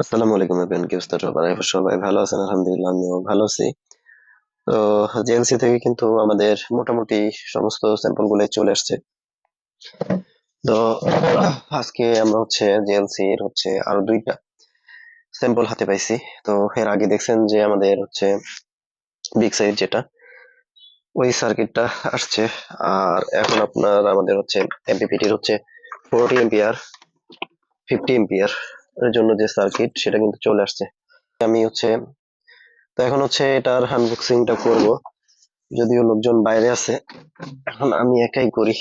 আসসালামু আলাইকুম এভরিওয়ান, কি অবস্থা? সবার সবাই ভালো আছেন, আলহামদুলিল্লাহ, আমিও ভালো আছি। তো জেএলসি থেকে কিন্তু আমাদের মোটামুটি সমস্ত স্যাম্পলগুলো চলে আসছে। তো আজকে আমরা হচ্ছে জেএলসি এর হচ্ছে আরও দুইটা স্যাম্পল হাতে পাইছি। তো এর আগে দেখছেন যে আমাদের হচ্ছে বিগ সাইজ যেটা, ওই সার্কিটটা আসছে। আর এখন আপনার আমাদের হচ্ছে এমপিপিটির হচ্ছে ফোরটি এম্পিয়ার ফিফটি এম্পিয়ার জন্য যে সার্কিট সেটা কিন্তু চলে আসছে। আমি হচ্ছে, তো এখন হচ্ছে এটার আনবক্সিংটা করব। যদিও লোকজন বাইরে আছে, এখন আমি একাই করি।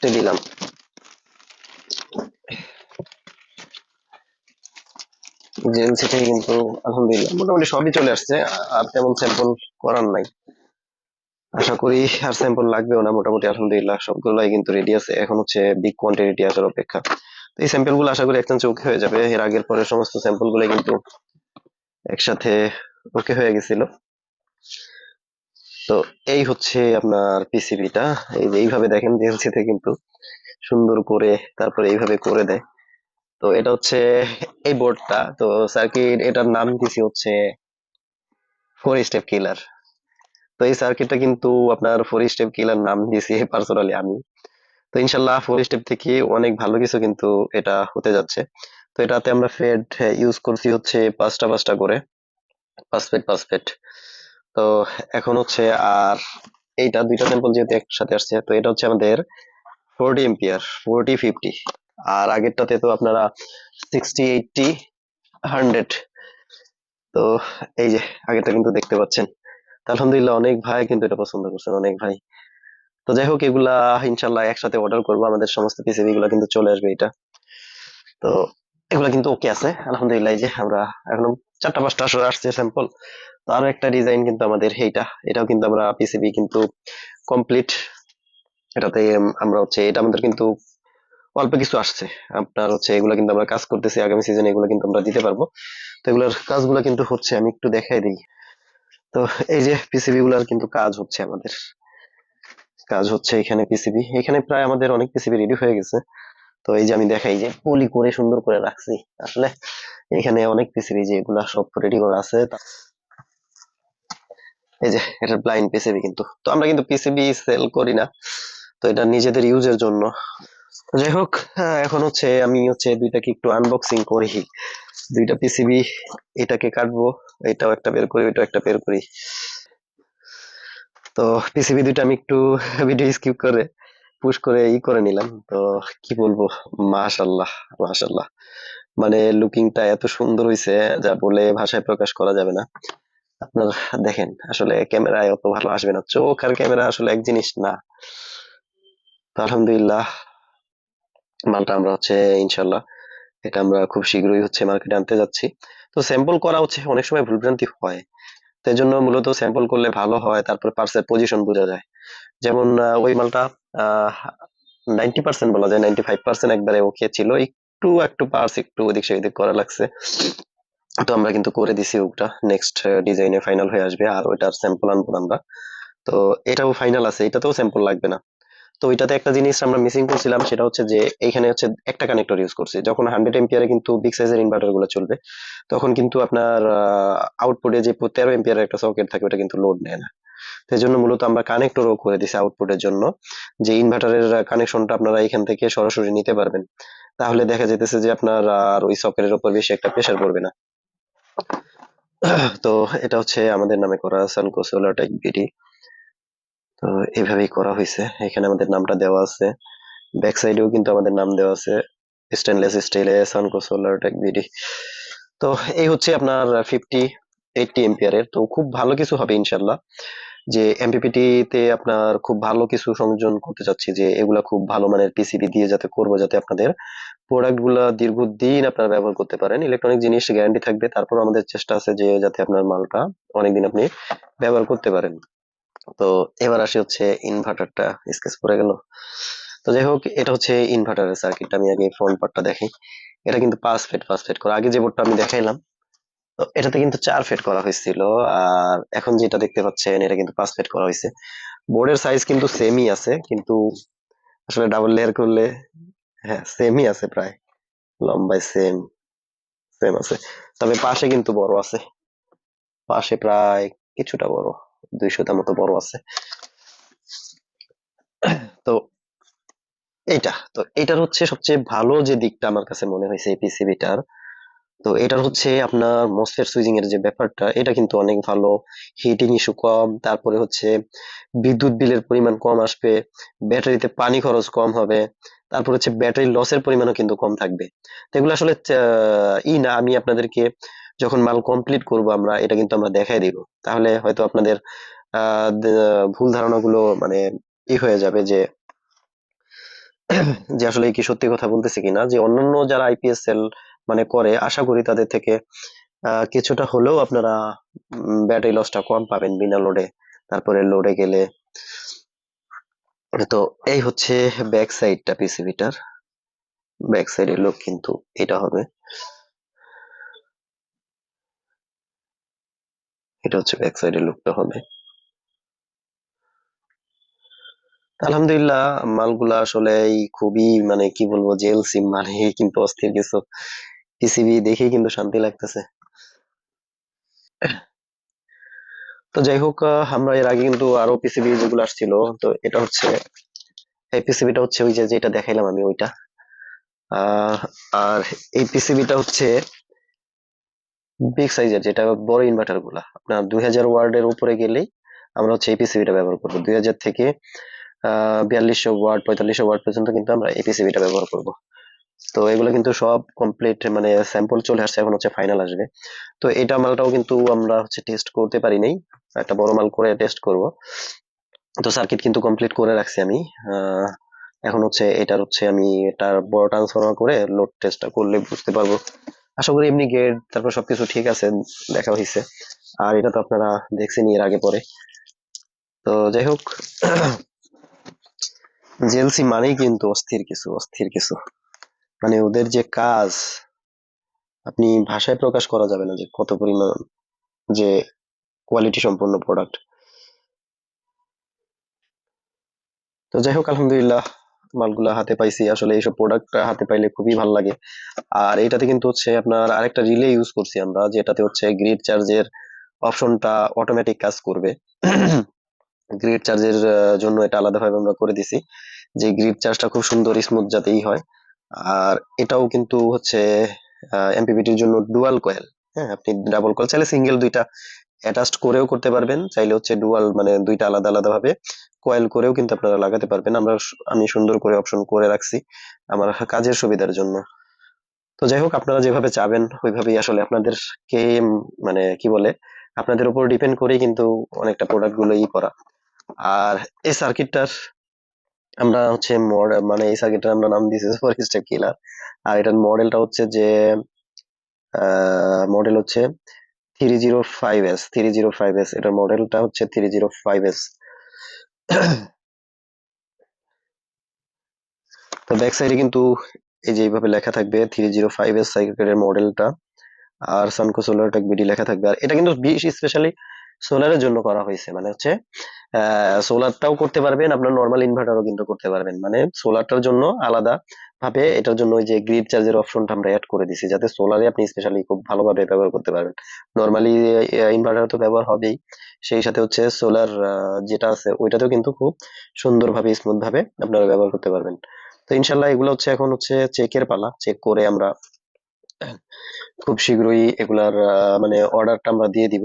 তো দিলাম। জেএলসি থেকে কিন্তু আলহামদুলিল্লাহ মোটামুটি সবই চলে আসছে। আর তেমন স্যাম্পল করার নাই। আশা করি আর স্যাম্পল লাগবেও না, মোটামুটি আলহামদুলিল্লাহ সবগুলাই কিন্তু রেডি আছে। এখন হচ্ছে বিগ কোয়ান্টিটি আসার অপেক্ষা। তো এই স্যাম্পলগুলো আশা করি একদম ওকে হয়ে যাবে। এর আগের পরে সমস্ত স্যাম্পলগুলো কিন্তু একসাথে ওকে হয়ে গেছিল। তো এই হচ্ছে আপনার পিসিবিটা এই যে এইভাবে দেখেন জেএলসিতে কিন্তু সুন্দর করে, তারপরে এইভাবে করে দেয়। তো এটা হচ্ছে এই বোর্ডটা তো সার্কিট এটার নাম দিছি হচ্ছে ফোর স্টেপ কিলার তো এই সার্কিটটা কিন্তু আপনার ফোর স্টেপ কিলার নাম দিয়েছি পার্সোনালি আমি। তো ইনশাল্লাহ ফোর স্টেপ থেকে অনেক ভালো কিছু কিন্তু এটা হতে যাচ্ছে। তো এটাতে আমরা ফেড ইউজ করছি হচ্ছে পাঁচটা পাঁচটা করে। পাঁচ ফেট পাঁচ তো এখন হচ্ছে আর এইটা দুইটা স্যাম্পল যেহেতু একসাথে আসছে, তো এটা হচ্ছে আমাদের ফোরটি এম্পিয়ার ফোরটি ফিফটি আর আগেরটাতে তো আপনারা সিক্সটি এইটটি হান্ড্রেড তো এই যে, আগেরটা কিন্তু দেখতে পাচ্ছেন। আলহামদুলিল্লাহ অনেক ভাই কিন্তু এটা পছন্দ করছেন, অনেক ভাই। তো যাই হোক, এগুলা ইনশাল্লাহ একসাথে অর্ডার করব। আমাদের সমস্ত পিসিবি গুলা কিন্তু চলে আসবে এটা। তো এগুলা কিন্তু ওকে আছে। আলহামদুলিল্লাহ যে আমরা এখনও চারটা, পাঁচটা আসলে আসছে স্যাম্পল তো আরও একটা ডিজাইন কিন্তু আমাদের এইটা। এটাও কিন্তু আমরা পিসিবি কিন্তু কমপ্লিট এটাতে আমরা হচ্ছে, এটা আমাদের কিন্তু অল্প কিছু আসছে। আপনার হচ্ছে এগুলো কিন্তু আমরা কাজ করতেছি, আগামী সিজনে এগুলো কিন্তু আমরা দিতে পারব। তো এগুলোর কাজগুলো কিন্তু হচ্ছে, আমি একটু দেখাই দিই। তো এই যে পিসিবি গুলার কিন্তু কাজ হচ্ছে আমাদের। কাজ হচ্ছে এখানে পিসিবি এখানে প্রায় আমাদের অনেক পিসিবি রেডি হয়ে গেছে। তো এই যে আমি দেখাই যে পলি করে সুন্দর করে রাখছি। আসলে এখানে অনেক পিসিবি যে এগুলা সব রেডি করা আছে। এই যে এটা ব্লাইন্ড পিসিবি কিন্তু। তো আমরা কিন্তু পিসিবি সেল করি না। তো এটা নিজেদের ইউজের জন্য। যাই হোক হ্যাঁ, এখন হচ্ছে আমি হচ্ছে দুইটাকে একটু আনবক্সিং করি। দুইটা পিসিবি এটাকে কাটবো এটাও একটা বের করি ওইটাও একটা বের করি। তো পিসিবি দুইটা আমি একটু ভিডিও স্কিপ করে পুশ করে ই করে নিলাম। তো কি বলব মাশাল্লাহ মাশাল্লাহ মানে লুকিংটা এত সুন্দর হয়েছে যা বলে ভাষায় প্রকাশ করা যাবে না। আপনার দেখেন আসলে ক্যামেরায় অত ভালো আসবে না। চোখ আর ক্যামেরা আসলে এক জিনিস না। আলহামদুলিল্লাহ মালটা আমরা হচ্ছে, ইনশাল্লাহ, এটা আমরা খুব শীঘ্রই হচ্ছে মার্কেটে আনতে যাচ্ছি। তো স্যাম্পল করা হচ্ছে, অনেক সময় ভুলভ্রান্তি হয়। তো এই জন্য মূলত স্যাম্পল করলে ভালো হয়, তারপর পার্সের পজিশন বোঝা যায়। যেমন ওই মালটা নাইনটি পার্সেন্ট বলা যায় নাইনটি ফাইভ পার্সেন্ট একবারে ওকে ছিল। একটু একটু পার্স একটু ওদিক সেদিক করা লাগছে। তো আমরা কিন্তু করে দিছি ওটা। নেক্সট ডিজাইনে ফাইনাল হয়ে আসবে, আর ওইটার স্যাম্পল আনব আমরা। তো এটাও ফাইনাল আছে, এটাতেও স্যাম্পল লাগবে না। তো ওইটাতে একটা জিনিস আমরা মিসিং করছিলাম সেটা হচ্ছে যে এইখানে হচ্ছে একটা কানেক্টর ইউজ করছি। যখন হান্ড্রেড এম্পিয়ারে কিন্তু বিগ সাইজের ইনভার্টারগুলো চলবে, তখন কিন্তু আপনার আউটপুটে যে তেরো এম্পিয়ারের একটা সকেট থাকে, ওটা কিন্তু লোড নেয় না। সেই জন্য মূলত আমরা কানেক্টরও করে দিছি আউটপুটের জন্য, যে ইনভার্টারের কানেকশনটা আপনারা এখান থেকে সরাসরি নিতে পারবেন। তাহলে দেখা যেতেছে যে আপনার আর ওই সকেটের উপর বেশি একটা প্রেশার পড়বে না। তো এটা হচ্ছে আমাদের নামে করা সানকো সোলার টেক বিডি তো এইভাবেই করা হয়েছে। এখানে আমাদের নামটা দেওয়া আছে। ব্যাক সাইডেও কিন্তু আমাদের নাম দেওয়া আছে। স্টেনলেস স্টিলে সানকো সোলার টেক বিডি তো এই হচ্ছে আপনার ফিফটি এইটটি এম্পিয়ারের তো খুব ভালো কিছু হবে ইনশাল্লাহ। যে এমপিপিটি তে আপনার খুব ভালো কিছু সংযোজন করতে চাচ্ছি যে এগুলা খুব ভালো মানের পিসিবি দিয়ে যাতে করব, যাতে আপনাদের প্রোডাক্টগুলা দীর্ঘদিন আপনারা ব্যবহার করতে পারেন। ইলেকট্রনিক জিনিস গ্যারান্টি থাকবে। তারপর আমাদের চেষ্টা আছে যে যাতে আপনার মালটা অনেকদিন আপনি ব্যবহার করতে পারেন। তো এবার আসি হচ্ছে ইনভার্টারটা স্কেচ পড়ে গেল। তো যাই হোক, এটা হচ্ছে ইনভার্টারের সার্কিট আমি আগে ফ্রন্ট পার্টটা দেখি। এটা কিন্তু পাঁচ ফেট পাঁচ ফেট করে। আগে যে বোর্ডটা আমি দেখাইলাম, তো এটাতে কিন্তু চার ফিট করা হয়েছিল। আর এখন যেটা দেখতে পাচ্ছেন, এটা কিন্তু পাঁচ ফিট করা হয়েছে। বোর্ডের সাইজ কিন্তু সেমই আছে, কিন্তু আসলে ডাবল লেয়ার করলে হ্যাঁ সেমই আছে প্রায়। লম্বায় সেম সেম আছে। তবে পাশে কিন্তু বড় আছে। পাশে প্রায় কিছুটা বড়। দুইশোটা মতো বড় আছে। তো এইটা, তো এটার হচ্ছে সবচেয়ে ভালো যে দিকটা আমার কাছে মনে হয়েছে এই পিসিবিটার তো এটার হচ্ছে আপনার মসফেট সুইচিং এর যে ব্যাপারটা, এটা কিন্তু অনেক ভালো। হিটিং ইস্যু কম, তারপরে হচ্ছে বিদ্যুৎ বিলের পরিমাণ কম আসবে, ব্যাটারিতে পানি খরচ কম হবে, তারপর হচ্ছে ব্যাটারি লসের পরিমাণও কিন্তু কম থাকবে। তো এগুলো আসলে ই না, আমি আপনাদেরকে যখন মাল কমপ্লিট করব আমরা, এটা কিন্তু আমরা দেখাই দিব। তাহলে হয়তো আপনাদের ভুল ধারণাগুলো মানে ই হয়ে যাবে যে যে আসলে কি সত্যি কথা বলতেছে কিনা। যে অন্যান্য যারা আইপিএস সেল মানে করে, আশা করি তাদের থেকে কিছুটা হলেও আপনারা ব্যাটারি লসটা কম পাবেন বিনা লোডে তারপরে লোডে গেলে, তো এই হচ্ছে ব্যাক সাইডটা পিসিবিটার ব্যাক সাইডের লুক কিন্তু এটা হবে। এটা হচ্ছে ব্যাক সাইডের লুকটা হবে। আলহামদুলিল্লাহ, মালগুলা আসলে খুবই মানে কি বলব জেল সিম মানে কিন্তু অস্থির কিছু। পিসিবি দেখেই কিন্তু শান্তি লাগতেছে। তো যাই হোক আমরা এর আগে কিন্তু আরও পিসিবি যেগুলো আসছিল, তো এটা হচ্ছে, এই পিসিবিটা হচ্ছে ওই যে যেটা দেখাইলাম আমি ওইটা। আর এই পিসিবিটা হচ্ছে বিগ সাইজের যেটা বড় ইনভার্টারগুলা। আপনার দুই হাজার ওয়ার্ডের উপরে গেলেই আমরা হচ্ছে এই পিসিবিটা ব্যবহার করব। দুই হাজার থেকে বিয়াল্লিশশো ওয়ার্ড, পঁয়তাল্লিশশো ওয়ার্ড পর্যন্ত কিন্তু আমরা এই পিসিবিটা ব্যবহার করব। তো এগুলো কিন্তু সব কমপ্লিট মানে স্যাম্পল চলে আসছে, এখন হচ্ছে ফাইনাল আসবে। তো এটা মালটাও কিন্তু আমরা হচ্ছে টেস্ট করতে পারি নাই। একটা বড় মাল করে টেস্ট করব। তো সার্কিট কিন্তু কমপ্লিট করে রাখছি আমি। এখন হচ্ছে এটার হচ্ছে আমি এটার বড় ট্রান্সফরমার করে লোড টেস্টটা করলে বুঝতে পারব। আশা করি এমনি গেট, তারপর সবকিছু ঠিক আছে, দেখা হয়েছে আর এটা তো আপনারা দেখছেন এর আগে পরে। তো যাই হোক, জেলসি মানেই কিন্তু অস্থির কিছু অস্থির কিছু। মানে ওদের যে কাজ, আপনি ভাষায় প্রকাশ করা যাবে না যে কত পরিমাণ যে কোয়ালিটি সম্পন্ন প্রোডাক্ট তো যাই হোক, আলহামদুলিল্লাহ মালগুলা হাতে পাইছি। আসলে এইসব প্রোডাক্ট হাতে পাইলে খুবই ভালো লাগে। আর এটাতে কিন্তু হচ্ছে আপনার আরেকটা রিলে ইউজ করছি আমরা, যেটাতে হচ্ছে গ্রিড চার্জের অপশনটা অটোমেটিক কাজ করবে। গ্রিড চার্জের জন্য এটা আলাদাভাবে আমরা করে দিছি। যে গ্রিড চার্জটা খুব সুন্দর স্মুথ যাতেই হয়। আর এটাও কিন্তু হচ্ছে এমপিপিটির জন্য ডুয়াল কয়েল হ্যাঁ আপনি ডাবল কয়েল চাইলে সিঙ্গেল দুইটা অ্যাটাচড করেও করতে পারবেন। চাইলে হচ্ছে ডুয়াল মানে দুইটা আলাদা আলাদা ভাবে কয়েল করেও কিন্তু আপনারা লাগাতে পারবেন। আমরা আমি সুন্দর করে অপশন করে রাখছি আমার কাজের সুবিধার জন্য। তো যাই হোক, আপনারা যেভাবে চাবেন, ওইভাবেই আসলে আপনাদেরকে মানে কি বলে, আপনাদের উপর ডিপেন্ড করেই কিন্তু অনেকটা প্রোডাক্টগুলো ই করা। আর এই সার্কিটটার আমরা হচ্ছে মড- মানে এই সার্কিটটার আমরা নাম দিয়েছি সুপার স্টেপ কিলার আর এটার মডেলটা হচ্ছে যে মডেল হচ্ছে three zero five S three zero five S এটার মডেলটা হচ্ছে থ্রি জিরো ফাইভ এস তো ব্যাক সাইডে কিন্তু এই যে এইভাবে লেখা থাকবে থ্রি জিরো ফাইভ এস সাইকেলের মডেলটা আর সানকো সোলার টেক বিডি লেখা থাকবে। আর এটা কিন্তু স্পেশালি সোলারের জন্য করা হয়েছে। মানে হচ্ছে সোলারটাও করতে পারবেন, আপনার নর্মাল ইনভার্টারও কিন্তু করতে পারবেন। মানে সোলারটার জন্য আলাদা ভাবে এটার জন্য ওই যে গ্রিড চার্জের অপশনটা আমরা অ্যাড করে দিছি, যাতে সোলারে আপনি স্পেশালি খুব ভালোভাবে ব্যবহার করতে পারবেন। নর্মালি ইনভার্টার তো ব্যবহার হবেই। সেই সাথে হচ্ছে সোলার যেটা আছে, ওইটাতেও কিন্তু খুব সুন্দরভাবে স্মুথভাবে আপনারা ব্যবহার করতে পারবেন। তো ইনশাল্লাহ এগুলো হচ্ছে এখন হচ্ছে চেকের পালা। চেক করে আমরা খুব শীঘ্রই এগুলার মানে অর্ডারটা আমরা দিয়ে দিব।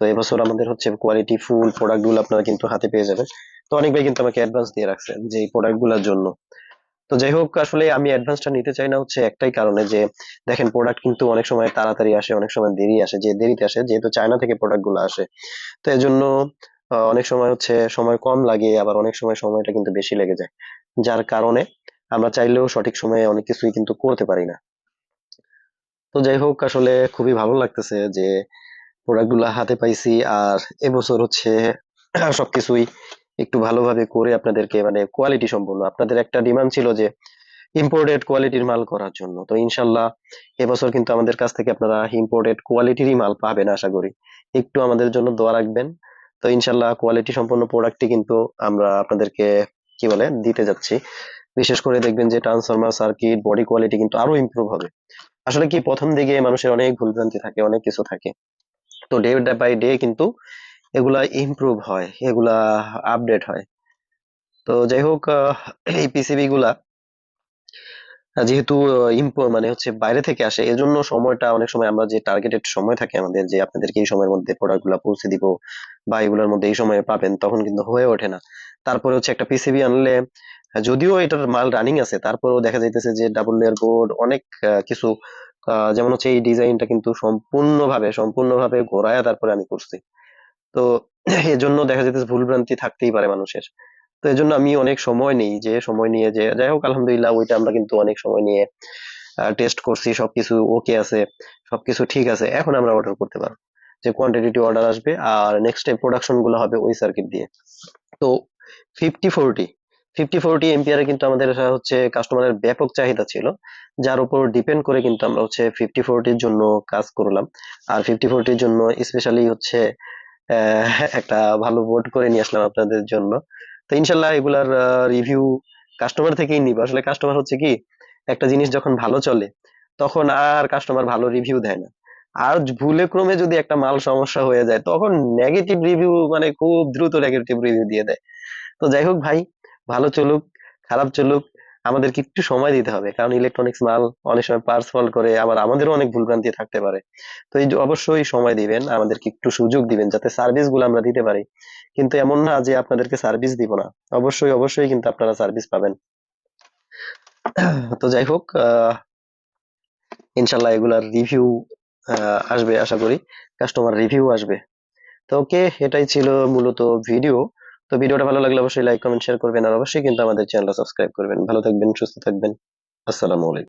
তো এবছর আমাদের হচ্ছে কোয়ালিটি ফুল প্রোডাক্টগুলো আপনারা কিন্তু হাতে পেয়ে যাবেন। তো অনেক ভাই কিন্তু আমাকে অ্যাডভান্স দিয়ে রাখছেন যে এই প্রোডাক্টগুলোর জন্য। তো যাই হোক, আসলে আমি অ্যাডভান্সটা নিতে চাই না হচ্ছে একটাই কারণে যে, দেখেন প্রোডাক্ট কিন্তু অনেক সময় তাড়াতাড়ি আসে, অনেক সময় দেরি আসে, যে দেরিতে আসে, যেহেতু চায়না থেকে প্রোডাক্টগুলো আসে। তো এর জন্য অনেক সময় হচ্ছে সময় কম লাগে, আবার অনেক সময় সময়টা কিন্তু বেশি লেগে যায়। যার কারণে আমরা চাইলেও সঠিক সময়ে অনেক কিছুই কিন্তু করতে পারি না। তো যাই হোক, আসলে খুবই ভালো লাগতেছে যে প্রোডাক্টগুলা হাতে পাইছি আর এবছর হচ্ছে সবকিছুই একটু ভালোভাবে করে আপনাদেরকে মানে কোয়ালিটি সম্পূর্ণ আপনাদের একটা ডিমান্ড ছিল যে ইম্পোর্টেড কোয়ালিটির মাল করার জন্য। তো ইনশাল্লাহ এবছর কিন্তু আমাদের কাছ থেকে আপনারা ইম্পোর্টেড কোয়ালিটিরই মাল পাবেন আশা করি। একটু আমাদের জন্য দোয়া রাখবেন। তো ইনশাল্লাহ কোয়ালিটি সম্পন্ন প্রোডাক্টই কিন্তু আমরা আপনাদেরকে কি বলে দিতে যাচ্ছি। বিশেষ করে দেখবেন যে ট্রান্সফরমার সার্কিট বডি কোয়ালিটি কিন্তু আরও ইমপ্রুভ হবে। আসলে কি প্রথম দিকে মানুষের অনেক ভুলভ্রান্তি থাকে, অনেক কিছু থাকে। তো ডে বাই ডে কিন্তু এগুলা ইমপ্রুভ হয়, এগুলা আপডেট হয়। তো যাই হোক এই পিসিবি গুলা যেহেতু ইম্পো মানে হচ্ছে বাইরে থেকে আসে, এজন্য সময়টা অনেক সময় আমরা যে টার্গেটেড সময় থাকে আমাদের, যে আপনাদেরকে এই সময়ের মধ্যে প্রোডাক্টগুলা পৌঁছে দিব বা এগুলোর মধ্যে এই সময়ে পাবেন, তখন কিন্তু হয়ে ওঠে না। তারপরে হচ্ছে একটা পিসিবি আনলে, যদিও এটার মাল রানিং আছে, তারপরেও দেখা যাইতেছে যে ডাবল লেয়ার বোর্ড অনেক কিছু যেমন হচ্ছে এই ডিজাইনটা কিন্তু সম্পূর্ণভাবে সম্পূর্ণভাবে ঘোরায়া তারপরে আমি করছি। তো এজন্য দেখা যাইতেছে ভুলভ্রান্তি থাকতেই পারে মানুষের। তো এজন্য আমি অনেক সময় নেই যে, সময় নিয়ে যে, যাই হোক, আলহামদুলিল্লাহ ওইটা আমরা কিন্তু অনেক সময় নিয়ে টেস্ট করছি, সবকিছু ওকে আছে, সবকিছু ঠিক আছে, এখন আমরা অর্ডার করতে পারব। যে কোয়ান্টিটি অর্ডার আসবে আর নেক্সট টাইম প্রোডাকশনগুলো হবে ওই সার্কিট দিয়ে। তো ফিফটি ফোরটি ফিফটি ফোরটি এম্পিয়ারে কিন্তু আমাদের হচ্ছে কাস্টমারের ব্যাপক চাহিদা ছিল, যার উপর ডিপেন্ড করে কিন্তু আমরা হচ্ছে ফিফটি ফোরটির জন্য কাজ করলাম। আর ফিফটি ফোরটির জন্য স্পেশালি হচ্ছে একটা ভালো বোর্ড করে নিয়ে আসলাম আপনাদের জন্য। তো ইনশাল্লাহ এগুলার রিভিউ কাস্টমার থেকেই নিব। আসলে কাস্টমার হচ্ছে কি, একটা জিনিস যখন ভালো চলে, তখন আর কাস্টমার ভালো রিভিউ দেয় না। আর ভুলে ক্রমে যদি একটা মাল সমস্যা হয়ে যায়, তখন নেগেটিভ রিভিউ মানে খুব দ্রুত নেগেটিভ রিভিউ দিয়ে দেয়। তো যাই হোক ভাই ভালো চলুক, খারাপ চলুক, আমাদেরকে একটু সময় দিতে হবে। কারণ ইলেকট্রনিক্স মাল অনেক সময় পার্স ফল করে, আবার আমাদেরও অনেক ভুলভ্রান্তি থাকতে পারে। তো এই অবশ্যই সময় দিবেন, আমাদেরকে একটু সুযোগ দিবেন যাতে সার্ভিসগুলো আমরা দিতে পারি। কিন্তু এমন না যে আপনাদেরকে সার্ভিস দিব না। অবশ্যই অবশ্যই কিন্তু আপনারা সার্ভিস পাবেন। তো যাই হোক ইনশাল্লাহ এগুলার রিভিউ আসবে আশা করি। কাস্টমার রিভিউ আসবে। তো ওকে এটাই ছিল মূলত ভিডিও তো ভিডিওটা ভালো লাগলে অবশ্যই লাইক কমেন্ট শেয়ার করবেন, আর অবশ্যই কিন্তু আমাদের চ্যানেলটা সাবস্ক্রাইব করবেন। ভালো থাকবেন, সুস্থ থাকবেন। আসসালামু আলাইকুম।